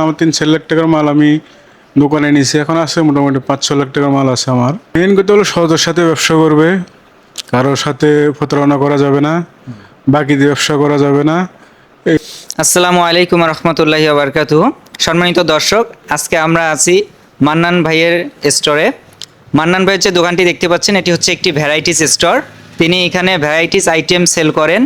আমার তিন চার লাখ টাকার মাল আমি দোকানে নিয়েছি এখন আছে মোটামুটি পাঁচ ছ লাখ টাকার মাল আছে আমার। মেন কথা হলো সহজের সাথে ব্যবসা করবে। কারোর সাথে প্রতারণা করা যাবে না। বাকি দিয়ে ব্যবসা করা যাবে না। আসসালামু আলাইকুম রহমতুল্লাহি আবরকাতু সম্মানিত দর্শক, আজকে আমরা আছি মান্নান ভাইয়ের স্টোরে মান্নান ভাইয়ের যে দোকানটি দেখতে পাচ্ছেন, এটি হচ্ছে একটি ভ্যারাইটিস স্টোর তিনি এখানে ভ্যারাইটিস আইটেম সেল করেন,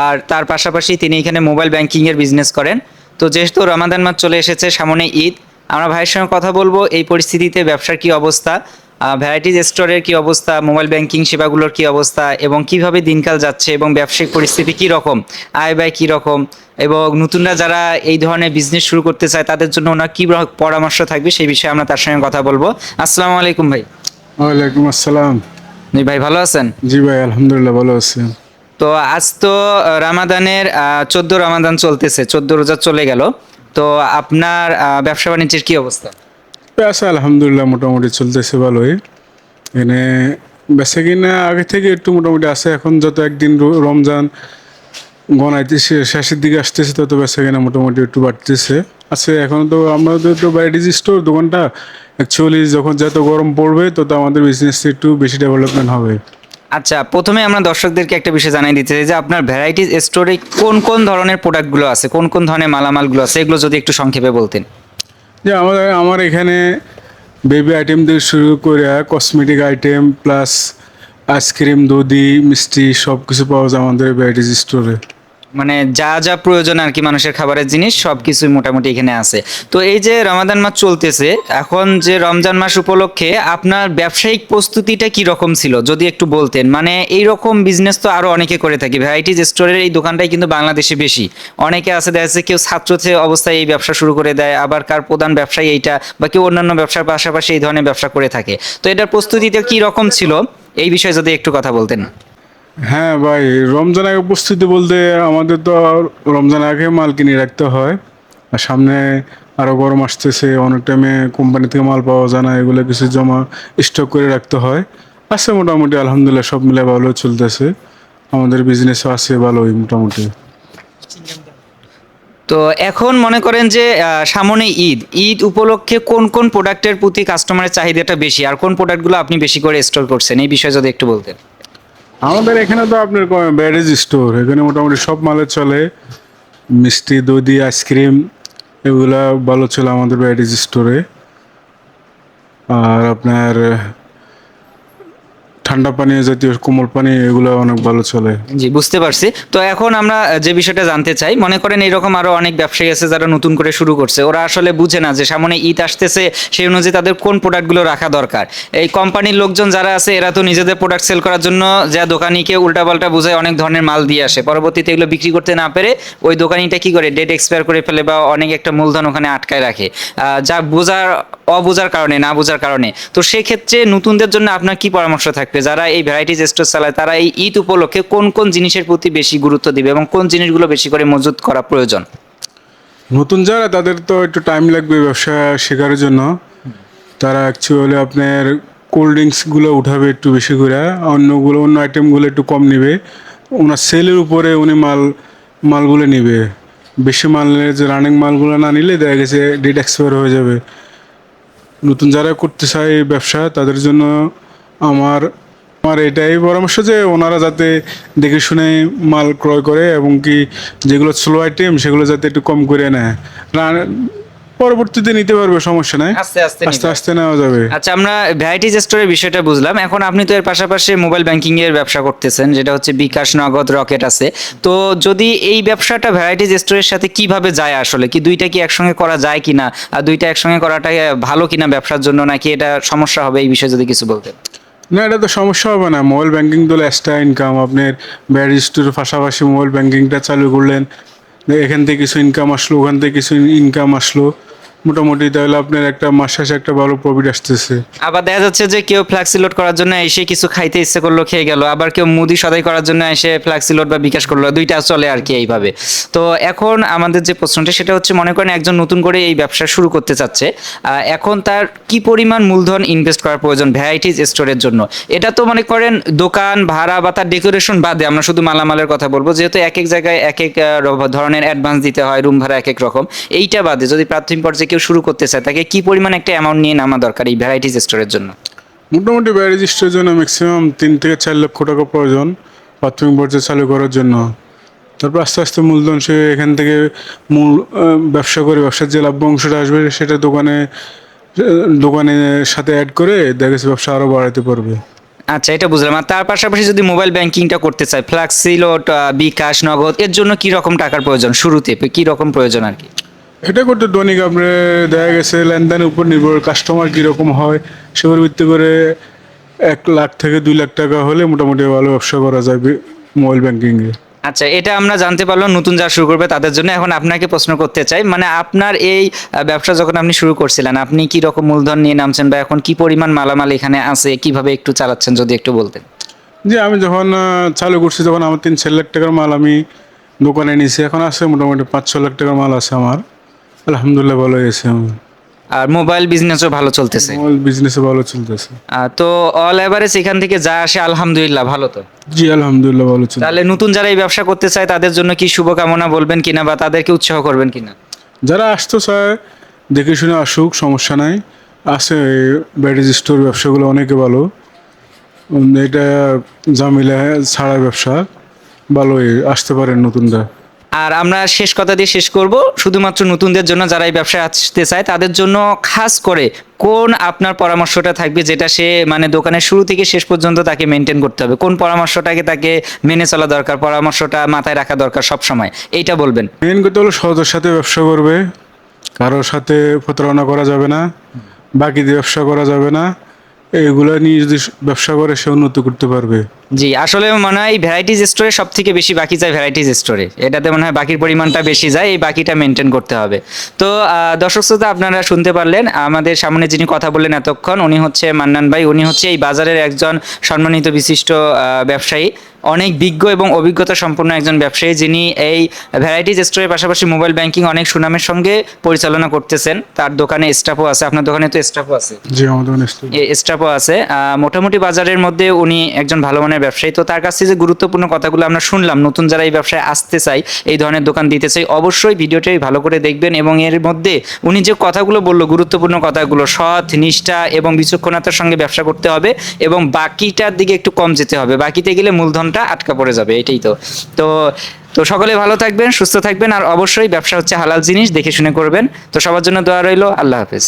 আর তার পাশাপাশি তিনি এখানে মোবাইল ব্যাংকিংয়ের বিজনেস করেন। তো যেহেতু রমাদান মাস চলে এসেছে সামনে ঈদ আমরা ভাইয়ের সঙ্গে কথা বলব এই পরিস্থিতিতে ব্যবসার কি অবস্থা ভ্যারাইটিজ স্টোরের কি অবস্থা মোবাইল ব্যাংকিং সেবাগুলোর কি অবস্থা এবং কীভাবে দিনকাল যাচ্ছে এবং ব্যবসায়িক পরিস্থিতি কি রকম আয় ব্যয় কি রকম এবং নতুনরা যারা এই ধরনের বিজনেস শুরু করতে চায় তাদের জন্য ওনার কি পরামর্শ থাকবে সেই বিষয়ে আমরা তার সঙ্গে কথা বলব। আসসালামু আলাইকুম ভাই। ওয়ালাইকুম আসসালাম। জি ভাই ভালো আছেন? জি ভাই আলহামদুলিল্লাহ ভালো আছি। তো আজ তো রামাদানের চোদ্দ রামাদান চলতেছে, চোদ্দ রোজা চলে গেল। তো আপনার ব্যবসা বাণিজ্যের কি অবস্থা? আছে আলহামদুলিল্লাহ মোটামুটি চলতেছে ভালোই। এনে বেচে কিনা আগে থেকে একটু মোটামুটি আছে, এখন যত একদিন রমজান গনাইতেছে শেষের দিকে আসতেছে, তত বেচা কিনা মোটামুটি একটু বাড়তেছে। আছে, এখন তো আমাদের তো ভ্যারাইটিস স্টোর দোকানটা অ্যাকচুয়ালি যখন যত গরম পড়বে, তত আমাদের বিজনেসটা একটু বেশি ডেভেলপমেন্ট হবে। আচ্ছা প্রথমে আমরা দর্শকদেরকে একটা বিষয় জানাই দিতে চাই যে আপনার ভ্যারাইটিস স্টোরে কোন কোন ধরনের প্রোডাক্টগুলো আছে, কোন কোন ধরনের মালামালগুলো আছে, এগুলো যদি একটু সংক্ষেপে বলতেন। যে আমাদের, আমার এখানে বেবি আইটেম থেকে শুরু করে কসমেটিক আইটেম প্লাস আইসক্রিম দধি, মিষ্টি সব কিছু পাওয়া যায় আমাদের ভ্যারাইটিস স্টোরে। মানে যা যা প্রয়োজন আর কি মানুষের খাবারের জিনিস সব কিছুই মোটামুটি এখানে আছে। তো এই যে রমাদান মাস চলতেছে, এখন যে রমজান মাস উপলক্ষে আপনার ব্যবসায়িক প্রস্তুতিটা কি রকম ছিল? যদি একটু বলতেন। মানে এই রকম বিজনেস তো আরও অনেকে করে থাকে। ভ্যারাইটিজ স্টোরের এই দোকানটাই কিন্তু বাংলাদেশে বেশি। অনেকে আছে, দেখা যাচ্ছে কেউ ছাত্র অবস্থায় এই ব্যবসা শুরু করে দেয়, আবার কার প্রধান ব্যবসায়ী এইটা, বা কেউ অন্যান্য ব্যবসার পাশাপাশি এই ধরনের ব্যবসা করে থাকে। তো এটার প্রস্তুতিটা কি রকম ছিল? এই বিষয়ে যদি একটু কথা বলতেন। হ্যাঁ ভাই, রমজান আগে প্রস্তুতি বলতে আমাদের তো রমজান আগে মাল কিনে রাখতে হয়। আর সামনে আরও গরম আসতেছে, অনেক টাইমে কোম্পানি থেকে মাল পাওয়া যায় না, এগুলো কিছু জমা স্টক করে রাখতে হয়। আছে মোটামুটি, আলহামদুলিল্লাহ সব মিলে ভালো চলতেছে। আমাদের বিজনেসও আছে ভালোই মোটামুটি। তো এখন মনে করেন যে সামনে ঈদ ঈদ উপলক্ষে কোন কোন প্রোডাক্টের প্রতি কাস্টমারের চাহিদাটা বেশি, আর কোন প্রোডাক্টগুলো আপনি বেশি করে স্টোর করছেন? এই বিষয়ে যদি একটু বলতেন। আমাদের এখানে তো আপনার ব্যারেজ স্টোর, এখানে মোটামুটি সব মালে চলে। মিষ্টি, দধি, আইসক্রিম, এগুলা ভালো চলে আমাদের ব্যারেজ স্টোরে। আর আপনার ঠান্ডা পানি জাতীয় কোমল পানি, এগুলো অনেক ভালো চলে। জি, বুঝতে পারছি। তো এখন আমরা যে বিষয়টা জানতে চাই, মনে করেন এরকম আরও অনেক ব্যবসায়ী আছে যারা নতুন করে শুরু করছে। ওরা আসলে বুঝে না যে সামনে ঈদ আসতেছে, সেই অনুযায়ী তাদের কোন প্রোডাক্টগুলো রাখা দরকার। এই কোম্পানির লোকজন যারা আছে, এরা তো নিজেদের প্রোডাক্ট সেল করার জন্য যা দোকানিকে উল্টাপাল্টা বোঝায়, অনেক ধরনের মাল দিয়ে আসে। পরবর্তীতে এগুলো বিক্রি করতে না পেরে ওই দোকানিটা কি করে ডেট এক্সপায়ার করে ফেলে বা অনেক একটা মূলধন ওখানে আটকায় রাখে। যা বোঝার অবোঝার কারণে, না বোঝার কারণে। তো সেক্ষেত্রে নতুনদের জন্য আপনার কি পরামর্শ থাকবে? যারা এই ভ্যারাইটিজ স্টোর চালায়, তারা এই ঈদ উপলক্ষে কোন কোন জিনিসের প্রতি বেশি গুরুত্ব দিবে এবং কোন জিনিসগুলো বেশি করে মজুত করা প্রয়োজন? নতুন যারা, তাদের তো একটু টাইম লাগবে ব্যবসা শেখার জন্য। তারা অ্যাকচুয়ালি আপনার কোল্ড ড্রিঙ্কসগুলো উঠাবে একটু বেশি করে, অন্যগুলো, অন্য আইটেমগুলো একটু কম নেবে। ওনার সেলের উপরে উনি মাল, মালগুলো নেবে। বেশি মাল যে রানিং মালগুলো না নিলে দেখা গেছে ডেট এক্সপায়ার হয়ে যাবে। নতুন যারা করতে চায় ব্যবসা, তাদের জন্য আমার আমার এটাই পরামর্শ যে ওনারা যাতে দেখে শুনে মাল ক্রয় করে এবং কি যেগুলো স্লো আইটেম সেগুলো যাতে একটু কম করে নেয়। পরবর্তীতে নিতে পারবে সমস্যা নাই। আস্তে আস্তে আস্তে আস্তে নেওয়া যাবে। আচ্ছা আমরা ভ্যারাইটিজ স্টোরের বিষয়টা বুঝলাম। এখন আপনি তো এর পাশাপাশি মোবাইল ব্যাংকিং এর ব্যবসা করতেছেন যেটা হচ্ছে বিকাশ নগদ রকেট আছে। তো যদি এই ব্যবসাটা ভ্যারাইটিজ স্টোরের সাথে কীভাবে যায় আসলে? কি দুইটা কি একসঙ্গে করা যায় কিনা? আর দুইটা একসঙ্গে করাটা ভালো কিনা ব্যবসার জন্য? নাকি এটা সমস্যা হবে? এই বিষয়ে যদি কিছু বলতেন। না এটা তো সমস্যা হবে না। মোবাইল ব্যাংকিং তো এক্সট্রা ইনকাম আপনার ব্যারিস্টোর পাশাপাশি মোবাইল ব্যাংকিংটা চালু করলেন এখান থেকে কিছু ইনকাম আসলো ওখান থেকে কিছু ইনকাম আসলো। মোটামুটি তাহলে আপনার একটা মাস শেষে একটা ভালো প্রফিট আসতেছে। আবার দেখা যাচ্ছে যে কেউ ফ্ল্যাক্সি লোড করার জন্য এসে কিছু খাইতে ইচ্ছে করল, খেয়ে গেল। আবার কেউ মুদি সদাই করার জন্য এসে ফ্ল্যাক্সি লোড বা বিকাশ করল। দুইটা চলে আর কি এইভাবে। তো এখন আমাদের যে প্রশ্নটা, সেটা হচ্ছে মনে করেন একজন নতুন করে এই ব্যবসা শুরু করতে চাচ্ছে এখন তার কি পরিমাণ মূলধন ইনভেস্ট করার প্রয়োজন ভ্যারাইটিস স্টোরের জন্য? এটা তো মনে করেন দোকান, ভাড়া বা তার ডেকোরেশন বাদে আমরা শুধু মালামালের কথা বলব, যেহেতু এক এক জায়গায় এক এক ধরনের অ্যাডভান্স দিতে হয় রুম ভাড়া এক এক রকম। এইটা বাদে যদি প্রাথমিক পর্যায়ে কেউ শুরু করতে চায় তাকে কি পরিমাণ একটা অ্যামাউন্ট নিয়ে নামা দরকার এই ভ্যারাইটিস স্টোরের জন্য? মোটামুটি ব্যারেজিস্টের জন্য ম্যাক্সিমাম তিন থেকে চার লক্ষ টাকা প্রয়োজন প্রাথমিক পর্যায়ে চালু করার জন্য। তারপর আস্তে আস্তে মূলধন সে এখান থেকে মূল ব্যবসা করে ব্যবসার যে লাভ্য অংশটা আসবে সেটা দোকানে দোকানের সাথে অ্যাড করে দেখা গেছে ব্যবসা আরও বাড়াতে পারবে। আচ্ছা এটা বুঝলাম। আর তার পাশাপাশি যদি মোবাইল ব্যাংকিংটা করতে চায় ফ্লাক্সি লোড বিকাশ নগদ এর জন্য কি রকম টাকার প্রয়োজন শুরুতে? কি রকম প্রয়োজন আর কি? এটা করতে দৈনিক আপনার দেখা গেছে লেনদেনের উপর নির্ভর কাস্টমার কীরকম হয় সেগুলোর ভিত্তি করে এক লাখ থেকে দুই লাখ টাকা হলে মোটামুটি ভালো ব্যবসা করা যায় বি- মোবাইল ব্যাংকিংয়ে আচ্ছা এটা আমরা জানতে পারলাম নতুন যারা শুরু করবে তাদের জন্য। এখন আপনাকে প্রশ্ন করতে চাই মানে আপনার এই ব্যবসা যখন আপনি শুরু করছিলেন আপনি কি রকম মূলধন নিয়ে নামছেন বা এখন কি পরিমাণ মালামাল এখানে আছে কীভাবে একটু চালাচ্ছেন যদি একটু বলতেন? যে আমি যখন চালু করছি তখন আমার তিন চার লাখ টাকার মাল আমি দোকানে নিয়েছি এখন আছে মোটামুটি পাঁচ ছ লাখ টাকার মাল আছে আমার। আলহামদুলিল্লাহ ভালো হয়েছে আমার আর মোবাইল বিজনেসও ভালো চলতেছে। মোবাইল বিজনেসও ভালো চলতেছে। আহ, তো অল এভারেজ এখান থেকে যা আসে আলহামদুলিল্লাহ ভালো তো? জি আলহামদুলিল্লাহ ভালো চলছে। তাহলে নতুন যারা এই ব্যবসা করতে চায় তাদের জন্য কি শুভকামনা বলবেন কিনা বা তাদেরকে উৎসাহ করবেন কিনা? যারা আসতে চায় দেখে শুনে আসুক সমস্যা নাই। আছে ব্যাটারি স্টোর ব্যবসাগুলো অনেকে ভালো। উম, এটা জামিলা ছাড়া ব্যবসা। ভালোই আসতে পারেন নতুনরা। আর আমরা শেষ কথা দিয়ে শেষ করব। শুধুমাত্র নতুনদের জন্য যারা এই ব্যবসায় আসতে চায়, তাদের জন্য খাস করে কোন আপনার পরামর্শটা থাকবে যেটা সে মানে দোকানের শুরু থেকে শেষ পর্যন্ত তাকে মেনটেন করতে হবে? কোন পরামর্শটাকে তাকে মেনে চলা দরকার, পরামর্শটা মাথায় রাখা দরকার সব সময় এইটা বলবেন। মেন কথা হলো সহজের সাথে ব্যবসা করবে, কারোর সাথে প্রতারণা করা যাবে না, বাকি ব্যবসা করা যাবে না, এগুলো নিয়ে যদি ব্যবসা করে, সে উন্নতি করতে পারবে। জি আসলে মনে হয় ভ্যারাইটিস স্টোরে সব থেকে বেশি বাকি যায় ভ্যারাইটিস স্টোরে এটাতে মনে হয় বাকির পরিমাণটা বেশি যায় এই বাকিটা মেনটেন করতে হবে। তো দর্শক শ্রোতা আপনারা শুনতে পারলেন আমাদের সামনে যিনি কথা বললেন এতক্ষণ উনি হচ্ছে মান্নান ভাই। উনি হচ্ছে এই বাজারের একজন সম্মানিত বিশিষ্ট ব্যবসায়ী। অনেক বিজ্ঞ এবং অভিজ্ঞতা সম্পন্ন একজন ব্যবসায়ী যিনি এই ভ্যারাইটিস স্টোরের পাশাপাশি মোবাইল ব্যাংকিং অনেক সুনামের সঙ্গে পরিচালনা করতেছেন। তার দোকানে স্টাফও আছে। আপনার দোকানে তো স্টাফও আছে? আমাদের স্টাফও আছে। আহ, মোটামুটি বাজারের মধ্যে উনি একজন ভালো মানের ব্যবসায়ী। তো তার কাছ যে গুরুত্বপূর্ণ কথাগুলো আমরা শুনলাম, নতুন যারা এই ব্যবসায় আসতে চাই এই ধরনের দোকান দিতে চাই অবশ্যই ভিডিওটি ভালো করে দেখবেন এবং এর মধ্যে উনি যে কথাগুলো বলল, গুরুত্বপূর্ণ কথাগুলো, সৎ, নিষ্ঠা এবং বিচক্ষণতার সঙ্গে ব্যবসা করতে হবে এবং বাকিটার দিকে একটু কম যেতে হবে। বাকিতে গেলে মূলধনটা আটকা পড়ে যাবে, এটাই তো। তো তো সকলে ভালো থাকবেন, সুস্থ থাকবেন আর অবশ্যই ব্যবসা হচ্ছে হালাল জিনিস, দেখে শুনে করবেন। তো সবার জন্য দোয়া রইল, আল্লাহ হাফেজ।